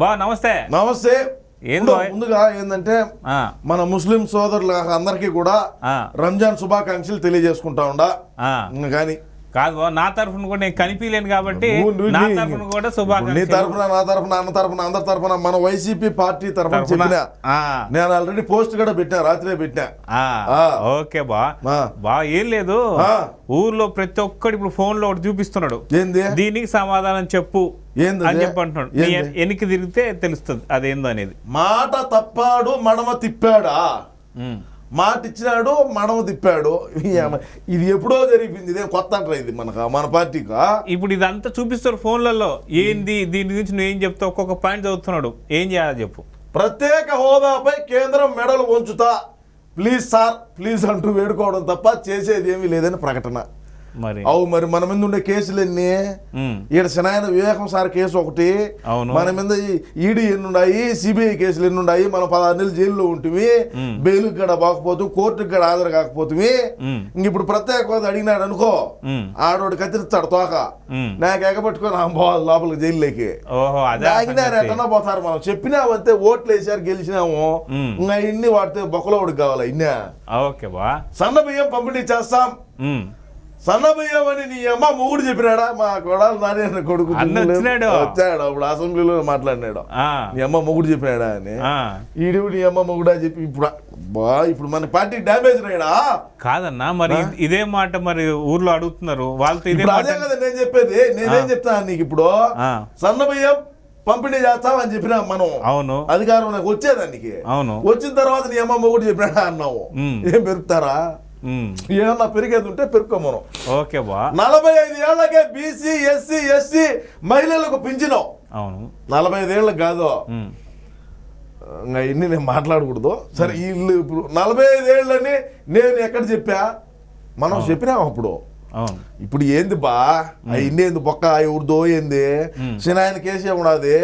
బా నమస్తే. నమస్తే? ముందుగా ఏంటంటే మన ముస్లిం సోదరుల అందరికీ కూడా రంజాన్ శుభాకాంక్షలు తెలియజేసుకుంటా ఉండా. కానీ కాదు నా తరఫున కూడా నేను కనిపించలేను కాబట్టి నా నీ- తరఫున కూడా నీ శుభాకాంక్షలు తరఫున నా తరఫున అన్న తరఫున అందరి తరఫున మన వైసీపీ పార్టీ తరఫున. చెప్పిన నేను ఆల్రెడీ పోస్ట్ కూడా పెట్టినా రాత్రే పెట్టినా ఆ. ఓకే బా. బా ఏం లేదు. ఊర్లో ప్రతి ఒక్కడు ఇప్పుడు ఫోన్లో ఒకటి చూపిస్తున్నాడు దీనికి సమాధానం చెప్పు అని అది? చెప్పి అంటున్నాడు నీ ఏంది? వెనక్కి తిరిగితే తెలుస్తుంది అదేందో అనేది మాట తప్పాడు మడమ తిప్పాడా. మాట ఇచ్చినాడు మడమ తిప్పాడు ఇది ఎప్పుడో జరిగింది ఇదేం కొత్త అంటారా ఇది మనకు మన పార్టీకా? ఇప్పుడు ఇదంతా చూపిస్తారు ఫోన్లలో. ఏంది దీని గురించి నువ్వు ఏం చెప్తావు? ఒక్కొక్క పాయింట్ చదువుతున్నాడు. ఏం చేయాలి చెప్పు. ప్రత్యేక హోదాపై కేంద్రం మెడలు వంచుతా. ప్లీజ్ సార్ ప్లీజ్ అంటూ వేడుకోవడం తప్ప చేసేది ఏమీ లేదని ప్రకటన. మరి అవు మరి మన మీద ఉండే కేసులు ఎన్ని ఉమ్. ఈడ శనాయన వివేకం సార్ కేసు ఒకటి అవును. మన మీద ఈడీ ఎన్ని ఉన్నాయి సిబిఐ కేసులు ఎన్ని ఉన్నాయి మనం పదహారు నెలలు జైల్లో ఉంటుంది మ్. బెయిల్ కూడా బాకపోతూ కోర్టుకి కూడా హాజరు కాకపోతుంది ఉమ్. ఇంక ఇప్పుడు ప్రత్యేక హోదా అడిగినాడు అనుకో. ఆడోడు కత్తిరిస్తాడు తోక. నాకు ఎగబెట్టుకొని పోవాలి లోపలికి జైల్లోకి. ఎట్టన్నా పోతారు మనం చెప్పినామంతే ఓట్లు వేసారు గెలిచినాము. ఇంకా ఇన్ని వాడితే బొక్కలోడికి కావాలి ఇన్నా ఓకే బా సన్న బియ్యం పంపిణీ చేస్తాం ఉమ్. సన్న బియ్యం అని నీ అమ్మ మొగుడు చెప్పినాడా? మా కొడాలి నాని కొడుకు. వచ్చాడు అప్పుడు అసెంబ్లీలో మాట్లాడినాడు. నీ అమ్మ మొగుడు చెప్పినాడా అని. ఈడు నీ అమ్మ మొగుడా చెప్పి ఇప్పుడు బా ఇప్పుడు మన పార్టీ డ్యామేజ్ రాయడా కాదన్నా మరి ఇదే మాట మరి ఊర్లో అడుగుతున్నారు. వాళ్ళతో ఇదే అదే కదా నేను చెప్పేది. నేనేం చెప్తాను నీకు ఇప్పుడు? ఆ. సన్న బియ్యం పంపిణీ చేస్తాం అని చెప్పినా మనం. అవును. అధికారం నాకు వచ్చేదానికి అవును. వచ్చిన తర్వాత నీ అమ్మ మొగుడు చెప్పినాడా అన్నావు. ఏం పెరుగుతారా. ఏమన్నా పెరిగేది ఉంటే పెరుక్కో మనం ఓకే బా. నలభై ఐదు ఏళ్ళకే బీసీ ఎస్సీ ఎస్టీ మహిళలకు పింఛను. అవును. నలభై ఐదు ఏళ్ళకి కాదు ఇన్ని నేను మాట్లాడకూడదు. సరే వీళ్ళు ఇప్పుడు నలభై ఐదు ఏళ్ళని నేను ఎక్కడ చెప్పా? మనం చెప్పినాం అప్పుడు. ఇప్పుడు ఏంది బా ఇన్ని ఏంది బొక్క ఎవరిదో ఏంది. సినాయన కేసే ఉన్నది.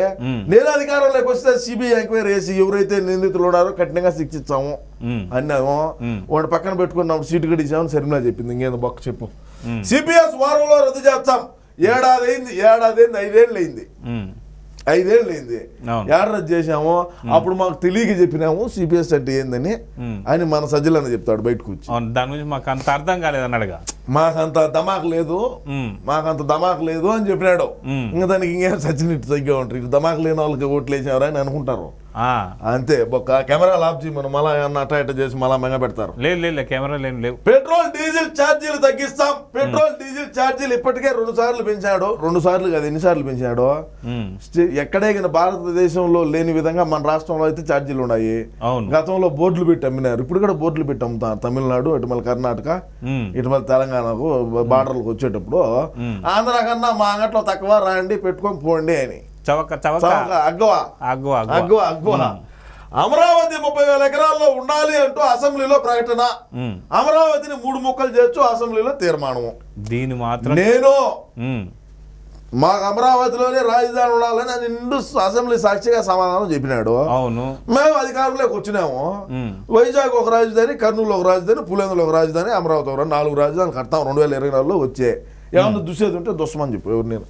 నేను అధికారంలోకి వస్తే సిబిఐ ఎంక్వైరీ చేసి ఎవరైతే నిందితులు ఉన్నారో కఠినంగా శిక్షించాము. అన్నాము. వాడు పక్కన పెట్టుకున్నప్పుడు సీటు కూడా ఇచ్చామని సరిమిలా చెప్పింది ఇంకేంది బొక్క చెప్పు మ్. సిపిఎస్ వారంలో రద్దు చేస్తాం ఏడాది అయింది ఏడాది అయింది ఐదేళ్ళు అయింది. ఐదేళ్ళు అయింది అవును. ఏడ రద్దు చేసాము అప్పుడు మాకు తెలియక చెప్పినాము సిపిఎస్ అంటే ఏందని. అని మన సజ్జలన్న చెప్తాడు బయటకు వచ్చి దాని గురించి మాకు అంత అర్థం కాలేదు అన్నాడుగా మాకంత దమాక్ లేదు. మాకంత దమాక్ లేదు అని చెప్పినాడు. ఇంకా దానికి ఇంకేం సచ్చినట్టు తగ్గా ఉంటారు ఇటు దమాక్ లేని వాళ్ళకి ఓట్లు వేసారు అని అనుకుంటారు. అంతే ఒక కెమెరా చేయి మనం మళ్ళా ఏమన్నా అట్ట ఇట్ట చేసి మళ్ళా మెంగ పెడతారు. లేదు లేదు కెమెరా లేని లేవు. పెట్రోల్ డీజిల్ ఛార్జీలు తగ్గిస్తాం. పెట్రోల్ డీజిల్ ఛార్జీలు ఇప్పటికే రెండు సార్లు పెంచాడు. రెండు సార్లు కాదు ఎన్నిసార్లు పెంచాడు? ఎక్కడే భారతదేశంలో లేని విధంగా మన రాష్ట్రంలో అయితే ఛార్జీలు ఉన్నాయి. గతంలో బోర్డులు పెట్టి అమ్మినారు. ఇప్పుడు కూడా బోర్డులు పెట్టి అమ్ముతారు తమిళనాడు ఇటు కర్ణాటక. ఇటు తెలంగాణకు బార్డర్లకు వచ్చేటప్పుడు. ఆంధ్ర కన్నా మా అంగట్లో తక్కువ రాండి పెట్టుకొని పోండి అని. చవక చవక. అగ్గవ. అగ్గు అగ్గు అగ్గవ అగ్గవ. అమరావతి ముప్పై వేల ఎకరాల్లో ఉండాలి అంటూ అసెంబ్లీలో ప్రకటన. అమరావతిని మూడు ముక్కలు చేయొచ్చు అసెంబ్లీలో తీర్మానము. దీని మాత్రం నేను. మాకు అమరావతిలోనే రాజధాని ఉండాలని నిండు అసెంబ్లీ సాక్షిగా సమాధానం చెప్పినాడు. అవును. మేము అధికారంలోకి వచ్చినాము. వైజాగ్ ఒక రాజధాని కర్నూలు ఒక రాజధాని పులేందులో ఒక రాజధాని అమరావతి ఒక రాజధాని, నాలుగు రాజధానులు కడతాం రెండు వేల ఇరవై నాలుగులో వచ్చే. ఏమన్నా దుసేది ఉంటే దుస్మని చెప్పు ఎవరు నేను.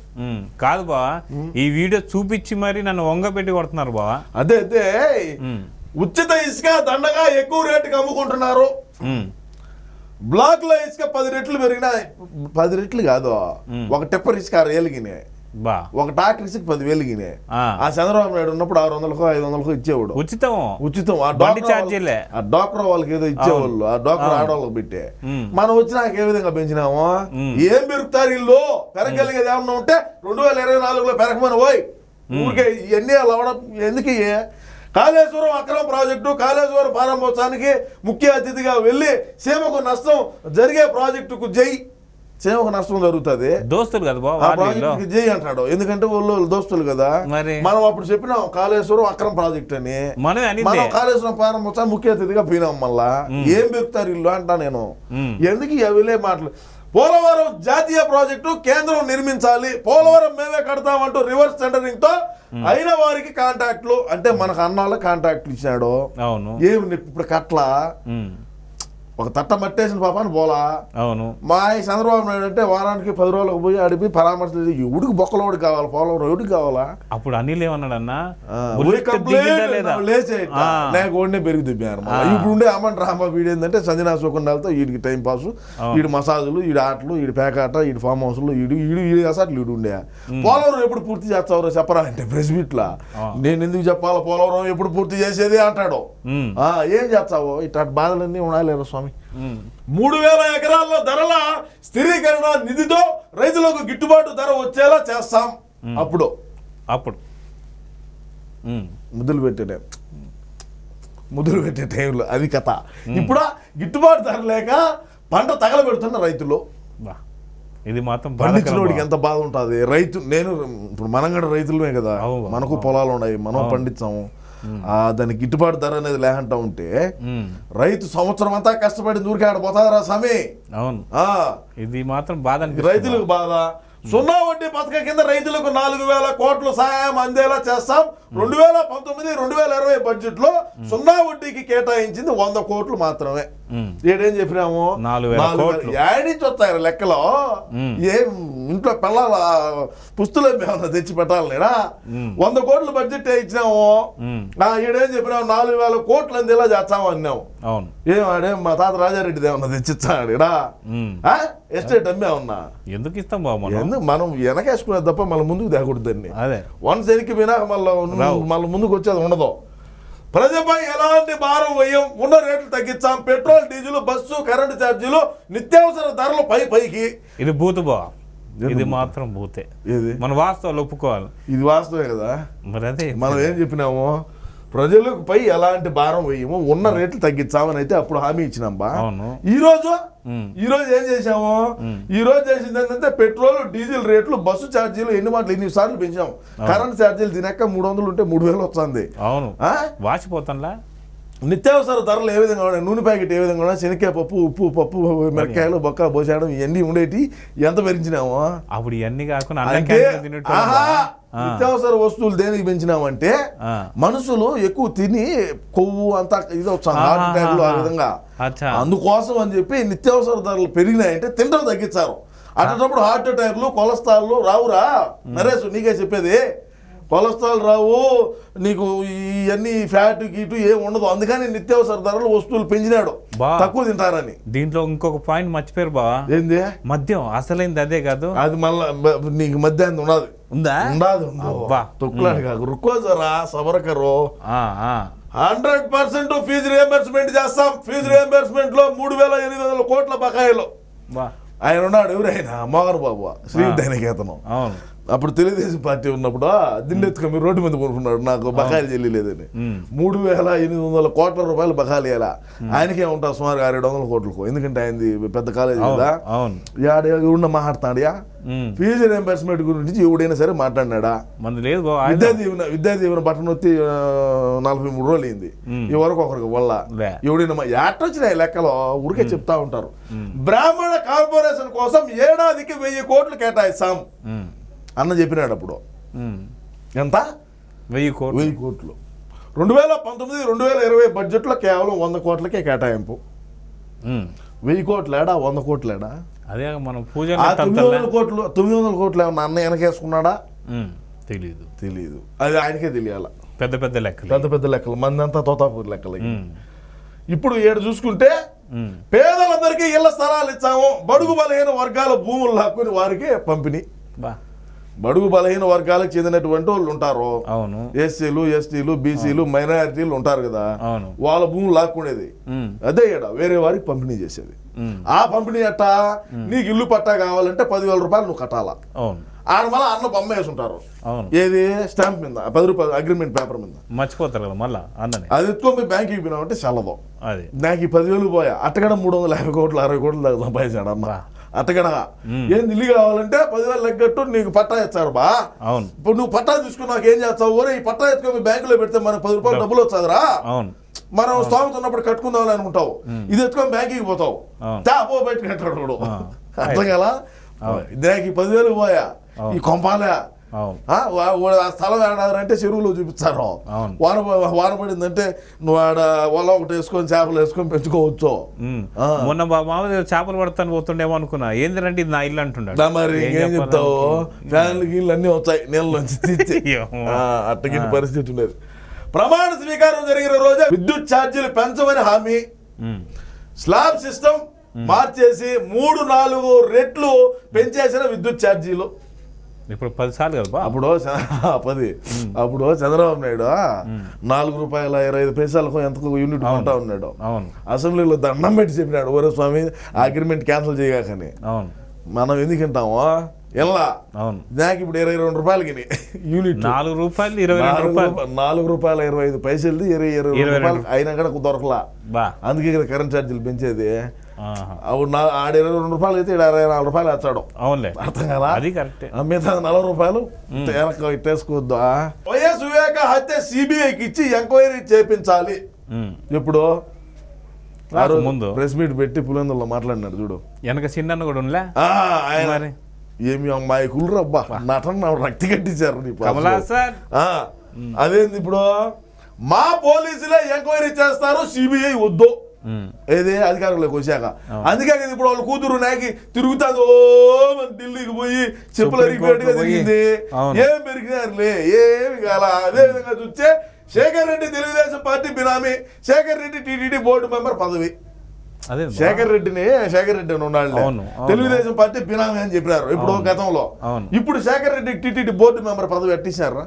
కాదు బా ఈ వీడియో చూపించి మరి నన్ను వంగ పెట్టి కొడుతున్నారు బా అదే అదే. ఉచిత ఇసుక దండగా ఎక్కువ రేటుకి అమ్ముకుంటున్నారు. బ్లాక్లో ఇసుక పది రెట్లు పెరిగినా పది రెట్లు కాదు. ఒక టెప్పర్ ఇసుక ఆరు బా ఒక టాక్టర్ ఇసుక పది వేలుగినే ఆ. చంద్రబాబు నాయుడు ఉన్నప్పుడు ఆరు వందలకో ఐదు వందలకో ఇచ్చేవాడు. ఉచితం ఉచితం. ఆ డాక్టర్ ఆ డాక్టర్ వాళ్ళకి ఏదో ఇచ్చేవాళ్ళు. ఆ డాక్టర్ ఆడవాళ్ళకి పెట్టే. మనం వచ్చినాక ఏ విధంగా పెంచినాము. ఏం పెరుగుతారు ఇల్లు? పెరగలిగేది ఏమన్నా ఉంటే రెండు వేల ఇరవై నాలుగులో పెరగమని పోయి ఊరికే ఇవన్నీ అవడం ఎందుకు? కాళేశ్వరం అక్రమ ప్రాజెక్టు కాళేశ్వరం ప్రారంభోత్సవానికి ముఖ్య అతిథిగా వెళ్ళి సీమకు నష్టం జరిగే ప్రాజెక్టుకు జై. సీమకు నష్టం జరుగుతుంది. దోస్తులు కదా జై అంటాడు. ఎందుకంటే వాళ్ళు దోస్తులు కదా. మరి? మనం అప్పుడు చెప్పినాం కాళేశ్వరం అక్రమ ప్రాజెక్ట్ అని. మనం కాళేశ్వరం ప్రారంభోత్సవం ముఖ్య అతిథిగా పోయినాం మళ్ళా. ఏం పెరుగుతారు ఇల్లు అంటా నేను. ఎందుకు అవిలే మాటలు? పోలవరం జాతీయ ప్రాజెక్టు కేంద్రం నిర్మించాలి. పోలవరం మేమే కడతామంటూ రివర్స్ టెండరింగ్తో అయిన వారికి కాంటాక్ట్లు. అంటే మనకు అన్నాళ్ళ కాంటాక్ట్లు ఇచ్చాడు అవును. ఏమి ఇప్పుడు కట్ల. ఒక తట్ట మట్టేసిన పాపాన్ని పోలా అవును. మా ఈ చంద్రబాబు నాయుడు అంటే వారానికి పది రోజులకు పోయి అడిపి పరామర్శలు ఎవడికి బొక్కలోడికి కావాలి పోలవరం ఎవడికి కావాలా? అప్పుడు అనిల్ ఏమన్నాడన్నా. లేక ఓడినే పెరిగి దిబ్బారు ఆ. ఇప్పుడు ఉండే అమ్మన్ రామ వీడు ఏంటంటే సంజనా సుకుండాలతో వీడికి టైం పాస్ వీడి మసాజులు వీడి ఆటలు వీడి పేకాట వీడి ఫామ్ హౌస్లు వీడు వీడు వీడి అసలు వీడు ఉండే. పోలవరం ఎప్పుడు పూర్తి చేస్తావో చెప్పరా అంటే ప్రెస్ మీట్ లా. ఆ. నేను ఎందుకు చెప్పాలి పోలవరం ఎప్పుడు పూర్తి చేసేది అంటాడు. ఏం చేస్తావో ఇట్లాంటి బాధలన్నీ ఉండాలి స్వామి? మూడు వేల ఎకరాల్లో ధరల స్థిరీకరణ నిధితో రైతులకు గిట్టుబాటు ధర వచ్చేలా చేస్తాం. అప్పుడు. అప్పుడు. ఉమ్, ముద్దులు పెట్టే టైం. ముద్దులు పెట్టే టైంలో. అది కథ. ఇప్పుడు గిట్టుబాటు ధర లేక పంట తగలబెడుతున్న రైతులు. ఇది మాత్రం పండించినోడికి ఎంత బాధ ఉంటుంది? రైతు నేను ఇప్పుడు మనం కూడా రైతులమే కదా. మనకు పొలాలు ఉన్నాయి మనం పండించాము దానికి గిట్టుబాటు ధర అనేది లేకుండా ఉంటే రైతు సంవత్సరం అంతా కష్టపడి దూరికి ఆడ పోతారా స్వామి. అవును. ఆ, ఇది మాత్రం బాధ. రైతులకు బాధ. సున్నా వడ్డీ పథకం కింద రైతులకు నాలుగు వేల కోట్ల సహాయం అందేలా చేస్తాం. రెండు వేల పంతొమ్మిది రెండు వేల ఇరవై బడ్జెట్లో సున్నా వడ్డీకి కేటాయించింది వంద కోట్లు మాత్రమే. ఏడేం చెప్పినాము. ఏడించి వస్తాయి లెక్కలో. ఏం ఇంట్లో పిల్లల పుస్తులు ఏమైనా తెచ్చి పెట్టాలి నేనా. వంద కోట్లు బడ్జెట్ ఇచ్చినాము. ఈడేం చెప్పినాము? నాలుగు వేల కోట్లు అందేలా చేస్తాము అన్నాము అవును. ఏం ఆడేం మా తాత రాజారెడ్డి ఏమన్నా తెచ్చిచ్చాడు ఇడా ఎస్టేట్ అమ్మే ఉన్నా. ఎందుకు ఇస్తాం బాబు మనం? ఎందుకు? మనం వెనకేసుకునే తప్ప మళ్ళీ ముందుకు తేకూడదు అదే. వన్స్ వెనక్కి పోయినాక మళ్ళీ. మళ్ళీ ముందుకు వచ్చేది ఉండదు. ప్రజపై ఎలాంటి భారం వేయం? ఉన్న రేట్లు తగ్గించాం పెట్రోల్ డీజిల్ బస్సు కరెంటు ఛార్జీలు నిత్యావసర ధరలు పై పైకి. ఇది బూతు బా. ఎందుకు ఇది? మాత్రం బూతే. మన వాస్తవాలు ఒప్పుకోవాలి. ఇది వాస్తవే కదా? మరి అదే. మనం ఏం చెప్పినాము? ప్రజలకు పై ఎలాంటి భారం వేయము ఉన్న రేట్లు తగ్గించామని అయితే అప్పుడు హామీ ఇచ్చినాం బా అవును. ఈ రోజు ఉమ్, ఈ రోజు ఏం చేసాము ఈ రోజు చేసింది ఏంటంటే పెట్రోల్ డీజిల్ రేట్లు బస్సు ఛార్జీలు ఎన్ని మాటలు ఎన్ని సార్లు పెంచాం. కరెంట్ ఛార్జీలు తినక మూడు వందలు ఉంటే మూడు వేలు వస్తుంది. అవును? వాచిపోతాంలా నిత్యావసర ధరలు ఏ విధంగా ఉన్నాయి? నూనె ప్యాకెట్ ఏ విధంగా ఉన్నాయి? శనక్కాయ పప్పు ఉప్పు పప్పు మిరకాయలు బొక్క పోసాడం ఇవన్నీ ఉండేటి. ఎంత పెంచినాము? అప్పుడు ఇవన్నీ కాకుండా నిత్యావసర వస్తువులు దేనికి పెంచినామంటే. మనుషులు ఎక్కువ తిని కొవ్వు అంతా ఇది వచ్చాను హార్ట్ ఆహా, అటాక్లు ఆ. విధంగా. అందుకోసం అని చెప్పి నిత్యావసర ధరలు పెరిగినాయంటే తింటం తగ్గించారు. అటువంటిప్పుడు హార్ట్ అటాక్లు కొలెస్ట్రాల్ రావురా నరేష్ నీకే చెప్పేది. కొలెస్ట్రాల్ రావు నీకు ఇవన్నీ ఫ్యాట్ గీటు ఏం ఉండదు. అందుకని నిత్యావసర ధరలు వస్తువులు పెంచినాడు. తక్కువ తింటారని. దీంట్లో ఇంకొక పాయింట్ మర్చిపోయారు బా. ఏంది? మద్యం అసలైంది అదే కాదు. అది మళ్ళా నీకు మధ్యాహ్నం ఉండదు ఉందా? ఉండదు. తొక్కులాడు కాదు రుక్కోజరా సబరకరు. హండ్రెడ్ పర్సెంట్ ఫీజు రియంబర్స్మెంట్ చేస్తాం. ఫీజు రియంబర్స్మెంట్లో మూడు వేల ఎనిమిది వందల కోట్ల బకాయిలు. ఆయన ఉన్నాడు ఎవరైనా? మోహన్ బాబు. శ్రీ దైనికేతనం అవును. అప్పుడు తెలుగుదేశం పార్టీ ఉన్నప్పుడు దిండెత్తుక మీరు రోడ్డు మీద కొనుక్కున్నాడు నాకు బకాయిలు చెల్లిలేదని. మూడు వేల ఎనిమిది వందల కోట్ల రూపాయలు బకాయిలు ఇవ్వాల ఆయనకే ఉంటా సుమారు ఆరేడు వందల కోట్లకు. ఎందుకంటే ఆయనది పెద్ద కాలేజీ కదా. యాడ ఎవడన్నా మాట్లాడతాడియా? ఉమ్. ఫీజు రియంబర్స్మెంట్ గురించి ఎవడైనా సరే మాట్లాడినాడా? మంది లేదు విద్యా దీవెన విద్యా దీవెన బట్టన్ వచ్చి నలభై మూడు రోజులు అయింది. ఈ వరకు ఒకరికి వల్ల. ఎవడైనా ఎట్టొచ్చినాయి లెక్కలో ఊరికే చెప్తా ఉంటారు. బ్రాహ్మణ కార్పొరేషన్ కోసం ఏడాదికి వెయ్యి కోట్లు కేటాయిస్తాం. అన్న చెప్పినాడు అప్పుడు. ఎంత? వెయ్యి కోట్లు. వెయ్యి కోట్లు. రెండు వేల పంతొమ్మిది రెండు వేల ఇరవై బడ్జెట్లో కేవలం వంద కోట్లకే కేటాయింపు. వెయ్యి కోట్లేడా వంద కోట్లేడా? అదే మనం ఆ పూజలు తొమ్మిది వందల కోట్లు తొమ్మిది వందల కోట్లు ఏమన్నా అన్న వెనకేసుకున్నాడా? తెలీదు. తెలియదు అది ఆయనకే తెలియాల. పెద్ద పెద్ద లెక్కలు. పెద్ద పెద్ద లెక్కలు. మంది అంతా తోతాపూర్ లెక్కలు. ఇప్పుడు ఏడు చూసుకుంటే. పేదలందరికీ ఇళ్ళ స్థలాలు ఇచ్చాము. బడుగు బలహీన వర్గాల భూములు లాక్కుని వారికి పంపిణీ. బా. బడుగు బలహీన వర్గాలకు చెందినటువంటి వాళ్ళు ఉంటారు. అవును. ఎస్సీలు ఎస్టీలు బీసీలు మైనారిటీలు ఉంటారు కదా. అవును. వాళ్ళ భూములు లాక్కునేది. అదే ఈడ వేరే వారికి పంపిణీ చేసేది. ఆ పంపిణీ అట్ట నీకు ఇల్లు పట్టా కావాలంటే పదివేల రూపాయలు నువ్వు కట్టాలా? అవును. ఆడ మళ్ళీ అన్న బొమ్మ వేసి ఉంటారు. అవును. ఏది? స్టాంప్ మీద పది రూపాయలు అగ్రిమెంట్ పేపర్ మీద. మర్చిపోతారు కదా మళ్ళా అన్నని అది ఎత్తుకొని పోయి బ్యాంక్కి పోయినామంటే చల్లదు అది. నాకు ఈ పదివేలు పోయా. అట్టగడ మూడు వందల యాభై కోట్లు అరవై కోట్లు దాకా సంపాదించాడు అన్న మ్మ్. ఏంది ఇల్లు కావాలంటే పదివేలు లెక్కట్టు నీకు పట్టా ఇచ్చారు బా. అవును. ఇప్పుడు నువ్వు పట్టా తీసుకుని నాకు ఏం చేస్తావు? ఓరే ఈ పట్టా ఎత్తుకొని బ్యాంకులో పెడితే మనకు పది రూపాయలు డబ్బులు వచ్చాదిరా. అవును. మనం స్తోమత ఉన్నప్పుడు కట్టుకుందాం అనుకుంటావు. ఇది ఎత్తుకొని బ్యాంకుకి పోతావు. అవును. తా పో బయటకు అంటాడు వాడు. ఆ. అర్థం కదా. దానికి పదివేలు పోయా. ఈ కొంపాలే స్థలం ఏడాదంటే చెరువులో చూపిస్తారు. వాన వాన పడిందంటే నువ్వు ఆడ వల ఒకటి వేసుకొని చేపలు వేసుకొని పెంచుకోవచ్చు. మొన్న మామూలుగా చేపలు పడతాను పోతుండేమో అనుకున్నా. ఏందిరంటే ఇది నా ఇల్లు అంటున్నాడు మరి ఏం చెప్తావు? ఫ్యాన్లు గీళ్ళు అన్నీ వచ్చాయి. నీళ్ళ నుంచి తీర్చి ఏమో. అట్టగిన పరిస్థితి ఉండేది. ప్రమాణ స్వీకారం జరిగిన రోజే విద్యుత్ ఛార్జీలు పెంచమని హామీ. స్లాబ్ సిస్టమ్ మార్చేసి మూడు నాలుగు రెట్లు పెంచేసిన విద్యుత్ ఛార్జీలు. ఇప్పుడు పది సార్లు కదా అప్పుడు పది. అప్పుడు చంద్రబాబు నాయుడు నాలుగు రూపాయల ఇరవై ఐదు పైసలకు ఎంతకు యూనిట్ కొంటా ఉన్నాడు. అవును. అసెంబ్లీలో దండం పెట్టి చెప్పినాడు ఓరే స్వామి అగ్రిమెంట్ క్యాన్సిల్ చేయగాకని. అవును. మనం ఎందుకు వింటాము? ఎలా అవును. నాకు ఇప్పుడు ఇరవై రెండు రూపాయలకి యూనిట్. నాలుగు రూపాయలు ఇరవై రూపాయలు. రూపా- నాలుగు రూపాయల ఇరవై ఐదు పైసలది ఇరవై ఇరవై రూపాయలు అయినా కూడా దొరకలా బా. అందుకే కదా కరెంట్ ఛార్జీలు పెంచేది. నా ఆడ ఇరవై రెండు రూపాయలు అయితే అరవై నాలుగు రూపాయలు వచ్చాడు అవునులే. అర్థం కదా? అది కరెక్టే. మిగతా నలభై రూపాయలు వెనక్కి ఇట్టేసుకోవద్దు వైఎస్ వివేక హత్య సిబిఐకి ఇచ్చి ఎంక్వైరీ చేపించాలి. ఇప్పుడు ఆ రాకు రోజు ముందు. ప్రెస్ మీట్ పెట్టి పులివెందుల్లో మాట్లాడినాడు చూడు. వెనక చిన్న కూడా ఉండలే? ఆయన. ఏమి అమ్మాయికులు రబ్బా నటన రక్తి కట్టించారు నీ సార్. అదేంది ఇప్పుడు? మా పోలీసులే ఎంక్వైరీ చేస్తారు సిబిఐ వద్దు. ఏది అధికారంలోకి వచ్చాక. అందుకే ఇప్పుడు వాళ్ళ కూతురు నాకి తిరుగుతాది. ఓ మన ఢిల్లీకి పోయి చెప్పులు పోయి. తిరిగింది. ఏం పెరిగినారులే ఏమి కాల. అదే విధంగా చూస్తే శేఖర్ రెడ్డి తెలుగుదేశం పార్టీ బినామీ Shekar Reddy TTD board member పదవి. శేఖర్ రెడ్డిని శేఖర్ రెడ్డి అని ఉన్నాడు. తెలుగుదేశం పార్టీ బినామీ అని చెప్పినారు. ఇప్పుడు గతంలో. ఇప్పుడు Shekar Reddy TTD board member పదవి ఎట్టించారా?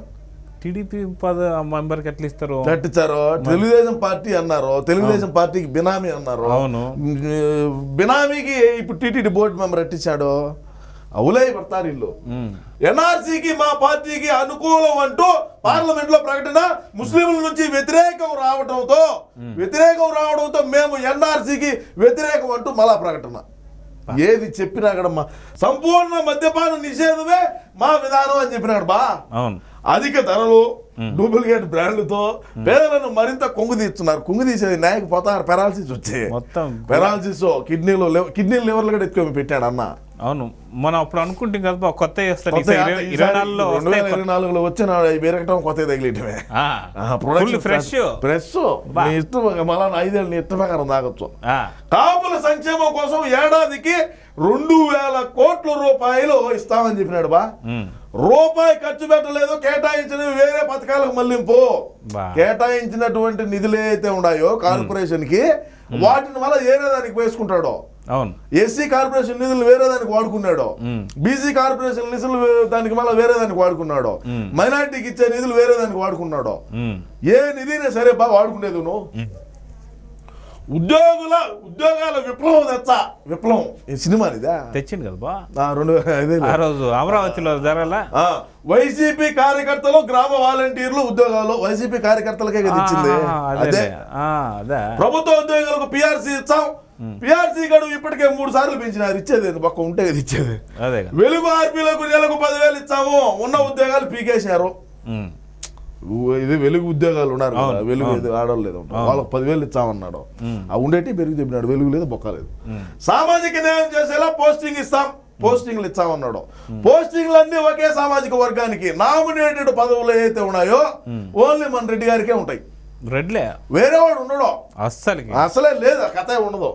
టీడీపీ పద మెంబర్కి ఎట్లా ఇస్తారు? ఎట్టించారు తెలుగుదేశం పార్టీ అన్నారు తెలుగుదేశం పార్టీకి బినామీ అన్నారు. అవును. బినామీకి ఇప్పుడు టీటీడీ బోర్డు మెంబర్ ఎట్టించాడు అవులే పడతారు ఇల్లు. ఎన్ఆర్సీకి మా పార్టీకి అనుకూలం అంటూ పార్లమెంట్లో ప్రకటన ముస్లింల నుంచి వ్యతిరేకం రావడంతో వ్యతిరేకం రావడంతో మేము ఎన్ఆర్సీకి వ్యతిరేకం అంటూ మళ్ళా ప్రకటన. ఏది చెప్పినా కూడా మా సంపూర్ణ మద్యపాన నిషేధమే మా విధానం అని చెప్పినాడు బా. అవును. అధిక ధరలు డూప్లికేట్ బ్రాండ్లతో పేదలను మరింత కొంగు తీస్తున్నారు. కొంగు తీసేది నాయకు పోతారు. పెరాలసిస్ వచ్చే మొత్తం. పెరాలసిస్ కిడ్నీలో కిడ్నీ లివర్లు కూడా ఎక్కువ పెట్టాడు అన్న. అవును. మనం అప్పుడు అనుకుంటాం కదా కొత్త ఇరవై నాలుగులో వచ్చిన బెరగటం కొత్త తగిలియటమే ఫుల్ ఫ్రెష్. ఫ్రెష్. నీ ఇష్టం మళ్ళా ఐదేళ్ళు నీ ఇష్టం ప్రకారం తాగొచ్చు కాపుల సంక్షేమం కోసం ఏడాదికి రెండు వేల కోట్ల రూపాయలు ఇస్తామని చెప్పినాడు బా. రూపాయి ఖర్చు పెట్టలేదు కేటాయించినవి వేరే పథకాలకు మళ్ళింపు బా. కేటాయించినటువంటి నిధులు ఏదైతే ఉన్నాయో కార్పొరేషన్కి వాటిని వల్ల వేరే దానికి వేసుకుంటాడో. అవును. ఎస్సీ కార్పొరేషన్ నిధులు వేరే దానికి వాడుకున్నాడు. బీసీ కార్పొరేషన్ నిధులు దానికి మళ్ళీ వేరే దానికి వాడుకున్నాడు. మైనార్టీకి ఇచ్చే నిధులు వేరే దానికి వాడుకున్నాడు. ఏ నిధినే సరే బాగా వాడుకునేది నువ్వు? ఉద్యోగుల ఉద్యోగాల విప్లవం తెచ్చా? విప్లవం. ఈ సినిమా ఇదా? తెచ్చింది కదా బా. ఆ, రెండు ఆ రోజు అమరావతిలో జరగలా. ఆ, వైసీపీ కార్యకర్తలు గ్రామ వాలంటీర్లు ఉద్యోగాలు వైసీపీ కార్యకర్తలకే కదా ఇచ్చింది. అదే అదే. ప్రభుత్వ ఉద్యోగులకు పిఆర్సీ ఇచ్చాం. పిఆర్సీ గడువు ఇప్పటికే మూడు సార్లు పెంచినారు. ఇచ్చేది? పక్క ఉంటే కదా ఇచ్చేది. వెలుగు ఆర్పీలకు నెలకు పదివేలు ఇచ్చాము. ఉన్న ఉద్యోగాలు పీకేశారు. ఇది వెలుగు ఉద్యోగాలు ఉన్నారు కదా, వెలుగు. ఏదో ఆడవాళ్ళు లేదు. వాళ్ళకి పదివేలు ఇచ్చామన్నాడు. ఆ ఉండేటి పెరుగు చెప్పినాడు వెలుగు లేదు బొక్క లేదు. ఉమ్. సామాజిక న్యాయం చేసేలా పోస్టింగ్ ఇస్తాం. పోస్టింగ్లు ఇచ్చామన్నాడు. పోస్టింగ్లు అన్ని ఒకే సామాజిక వర్గానికి నామినేటెడ్ పదవులు ఏవైతే ఉన్నాయో ఓన్లీ మన రెడ్డి గారికే ఉంటాయి. రెడ్లే? వేరే వాడు ఉండడు. అస్సలకి. అసలే లేదు కథ ఉండదు.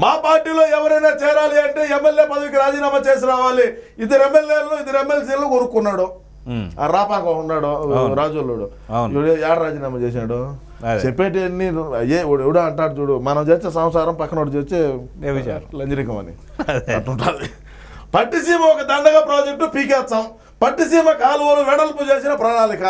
మా పార్టీలో ఎవరైనా చేరాలి అంటే ఎమ్మెల్యే పదవికి రాజీనామా చేసి రావాలి. ఇద్దరు ఎమ్మెల్యేలు ఇద్దరు ఎమ్మెల్సీలు కొనుక్కున్నాడు. ఆ రాపాక ఉన్నాడు రాజోళ్ళుడు ఏడ రాజీనామా చేశాడు? అదే. చెప్పేటి అన్ని ఏ ఎవడో అంటాడు చూడు మనం చేస్తే సంసారం పక్కన చేస్తే. లంజరికం అని అదే. అట్లుంటుంది. పట్టిసీమ ఒక దండగ ప్రాజెక్టు పీకేస్తాం. పట్టిసీమ కాలువలు వెడల్పు చేసిన ప్రణాళిక.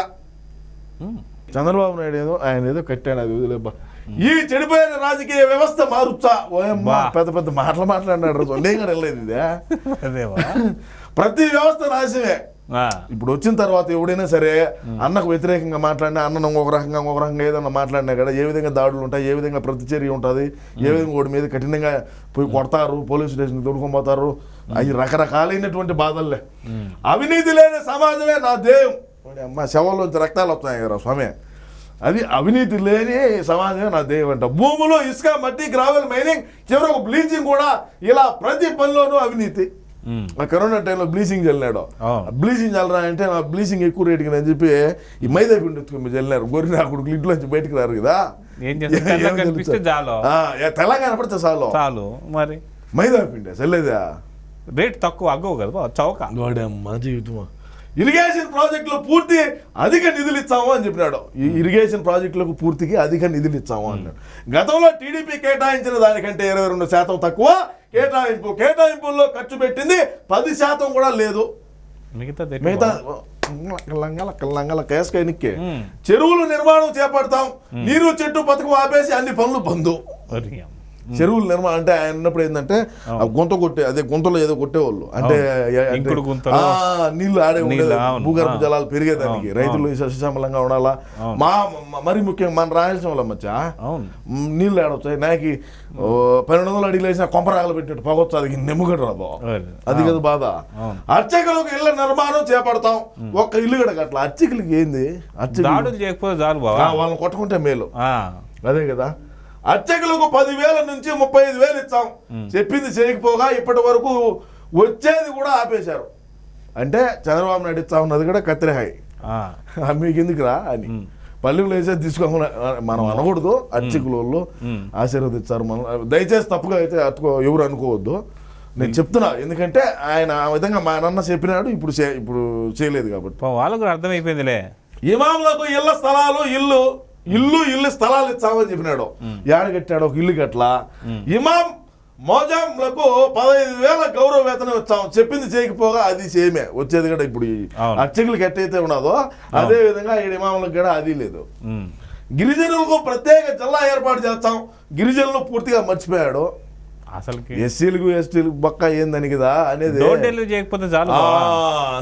చంద్రబాబు నాయుడు ఏదో ఆయన ఏదో కట్టాడు అది వదిలేబ్బా ఈ చెడిపోయిన రాజకీయ వ్యవస్థ మారుచ్చా? ఓయమ్మా. పెద్ద పెద్ద మాటలు మాట్లాడినాడు నేను కూడా వెళ్ళలేదు ఇదే. ప్రతి వ్యవస్థ నాశనమే. ఆ, ఇప్పుడు వచ్చిన తర్వాత ఎవడైనా సరే అన్నకు వ్యతిరేకంగా మాట్లాడినా అన్న ఒక రకంగా ఒక రకంగా ఏదన్నా మాట్లాడినా కూడా ఏ విధంగా దాడులు ఉంటాయి ఏ విధంగా ప్రతిచర్య ఉంటుంది ఏ విధంగా వాడి మీద కఠినంగా పోయి కొడతారు పోలీస్ స్టేషన్ తొడుకొని పోతారు అవి రకరకాలైనటువంటి బాధలే. అవినీతి లేని సమాజమే నా వాడి అమ్మ శవంలోంచి రక్తాలు వస్తున్నాయి కదా స్వామి. అది అవినీతి లేని సమాజమే నా ధ్యేయం అంట. భూములు ఇసుక మట్టి గ్రావెల్ మైనింగ్ చివరకు బ్లీచింగ్ కూడా ఇలా ప్రతి పనిలోనూ అవినీతి. ఆ కరోనా టైంలో బ్లీచింగ్ చల్లినాడు. బ్లీచింగ్ చల్లరా అంటే నా బ్లీచింగ్ ఎక్కువ రేటుకి అని చెప్పి ఈ మైదా పిండి ఎత్తుకుని చల్లినారు గొర్రె నా కొడుకు ఇంట్లోంచి బయటకు రారు కదా. చాలు. తెలంగాణ పడితే చాలు. చాలు మరి. మైదా పిండి చల్లేదా రేట్ తక్కువ అగ్గవు కదా చౌక వాడమ్మా జీవితమా. ఇరిగేషన్ ప్రాజెక్టులు పూర్తి అధిక నిధులు ఇచ్చాము అని చెప్పినాడు. ఈ ఇరిగేషన్ ప్రాజెక్టులకు పూర్తికి అధిక నిధులు ఇచ్చాము అన్నాడు. గతంలో టీడీపీ కేటాయించిన దానికంటే ఇరవై రెండు శాతం తక్కువ కేటాయింపు కేటాయింపుల్లో ఖర్చు పెట్టింది పది శాతం కూడా లేదు. మిగతా మిగతా లంగల లంగల. చెరువులు నిర్మాణం చేపడతాం. నీరు చెట్టు పథకం ఆపేసి అన్ని పనులు బంధు చెరువులు నిర్మాణం అంటే ఆయన ఉన్నప్పుడు ఏంటంటే ఆ గుంత కొట్టే అదే గుంతలో ఏదో కొట్టేవాళ్ళు. అంటే నీళ్ళు ఆడే. భూగర్భ. జలాలు పెరిగేదానికి. రైతులు సస్యశ్యామలంగా ఉండాలా? మా మరి ముఖ్యంగా మన రాయలసీమలో మచ్చా? అవును. మ్, నీళ్ళు ఆడొచ్చాయి నాకి పన్నెండు వందలు అడిగి వేసిన కొంపరాగలు పెట్టినట్టు పొగొచ్చు అది నెమ్ముగడు రాదు. అది కదా బాధ. అర్చకులకు ఇళ్ళ నిర్మాణం చేపడతాం. ఒక్క ఇల్లు కూడా కట్ల అర్చకులకి ఏంది? అర్చకులు చేయకపోతే చాలు వాళ్ళని కొట్టుకుంటే మేలు. అదే కదా. అర్చకులకు పదివేల నుంచి ముప్పై ఐదు వేలు ఇచ్చాం. చెప్పింది చేయకపోగా ఇప్పటి వరకు వచ్చేది కూడా ఆపేశారు. అంటే చంద్రబాబు నాయుడు ఇచ్చా ఉన్నది కూడా కత్తిరహాయి మీకు ఎందుకురా అని. పల్లెలు వేసేది తీసుకోమని మనం అనకూడదు. అర్చకుల వాళ్ళు మ్. ఆశీర్వదించారు మనం. దయచేసి తప్పుగా అయితే అతుకో ఎవరు అనుకోవద్దు. నేను చెప్తున్నా ఎందుకంటే ఆయన ఆ విధంగా మా నాన్న చెప్పినాడు ఇప్పుడు ఇప్పుడు చేయలేదు కాబట్టి. వాళ్ళకు అర్థమైపోయిందిలే. ఇమాములకు ఇళ్ళ స్థలాలు ఇల్లు ఇల్లు ఇల్లు స్థలాలు ఇచ్చామని చెప్పినాడు. ఏడ కట్టాడు? ఒక ఇల్లు కట్లా ఇమాం మోజాంలకు పదహైదు వేల గౌరవ వేతనం ఇచ్చాం. చెప్పింది చేయకపోగా అది సేమే వచ్చేది కూడా ఇప్పుడు. అర్చకులకి ఎట్టయితే ఉన్నదో అదే విధంగా ఈ ఇమాములకు కూడా అది లేదు. గిరిజనులకు ప్రత్యేక జిల్లా ఏర్పాటు చేస్తాం. గిరిజనులు పూర్తిగా మర్చిపోయాడు. అసలుకి ఎస్సీలకు ఎస్టీలకు బొక్క ఏందని కదా అనేది డోర్ డెలివరీ చేయకపోతే చాలు.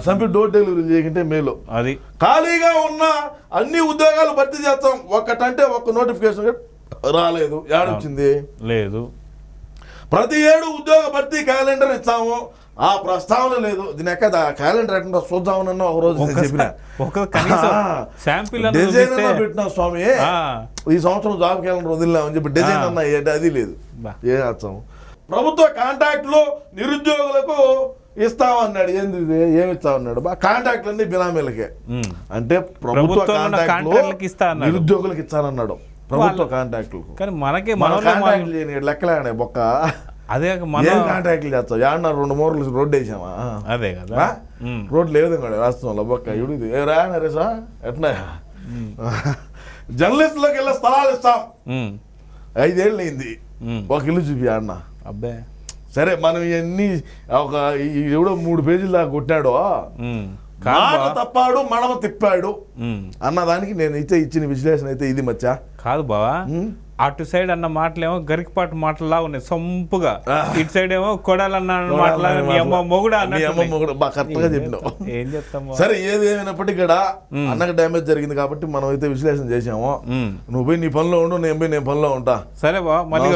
సంపి డోర్ డెలివరీ చేయకుంటే మేలు. అది. ఖాళీగా ఉన్న అన్ని ఉద్యోగాలు భర్తీ చేస్తాం. ఒక్కటంటే ఒక్క నోటిఫికేషన్ రాలేదు. ఏడొచ్చింది? లేదు. ప్రతి ఏడు ఉద్యోగ భర్తీ క్యాలెండర్ ఇచ్చాము. ఆ ప్రస్తావన లేదు. దీని ఎక్క క్యాలెండర్ ఎక్కడ చూద్దామనన్న ఒక రోజు డిజైన్ అన్న పెట్టిన స్వామి. ఈ సంవత్సరం జాబ్ క్యాలెండర్ వదిలినామని చెప్పి డిజైన్. అన్న అది లేదు. ఏం చేస్తాము ప్రభుత్వ కాంట్రాక్టులు నిరుద్యోగులకు ఇస్తామన్నాడు ఏంది? ఏమి ఇస్తామన్నాడు బా కాంట్రాక్ట్లు అన్ని బినామీలకే. అంటే ప్రభుత్వ కాంట్రాక్టులు. నిరుద్యోగులకు ఇస్తానన్నాడు ప్రభుత్వ కాంట్రాక్టులకు. కానీ మనకే మన కాంట్రాక్ట్లు లెక్కలేనే బొక్క. అదే మన కాంట్రాక్ట్లు చేస్తావు? యాడన్నా రెండు మూరలు రోడ్డు వేసామా? అదే కదా. రోడ్లు ఏ విధంగా రాష్ట్రంలో బొక్క. ఇడు ఇది. ఏ రా నరేసా ఎట్లా? జర్నలిస్టులకు వెళ్ళే స్థలాలు ఇస్తాం. ఐదేళ్ళు అయింది. ఒక ఇల్లు చూపి అన్న. అబ్బే. సరే మనం ఇవన్నీ ఒక ఎవడో మూడు పేజీలు దాకా కొట్టాడో మాట. తప్పాడు మడమ తిప్పాడు. అన్నదానికి నేను అయితే ఇచ్చిన విశ్లేషణ అయితే ఇది మచ్చా. కాదు బావా. అటు సైడ్ అన్న మాటలేమో గరికపాటు మాటలా ఉన్నాయి సొంపుగా. ఇటు సైడ్ ఏమో కొడాలన్న కరెక్ట్గా చెప్పినావు. ఏం? సరే ఏది ఏమైనప్పటికీ కూడా అన్నకు డ్యామేజ్ జరిగింది కాబట్టి మనం అయితే విశ్లేషణ చేసాము. నువ్వు పోయి నీ పనిలో ఉండు నేను పోయి నేను పనిలో ఉంటా. సరే బా మళ్ళీ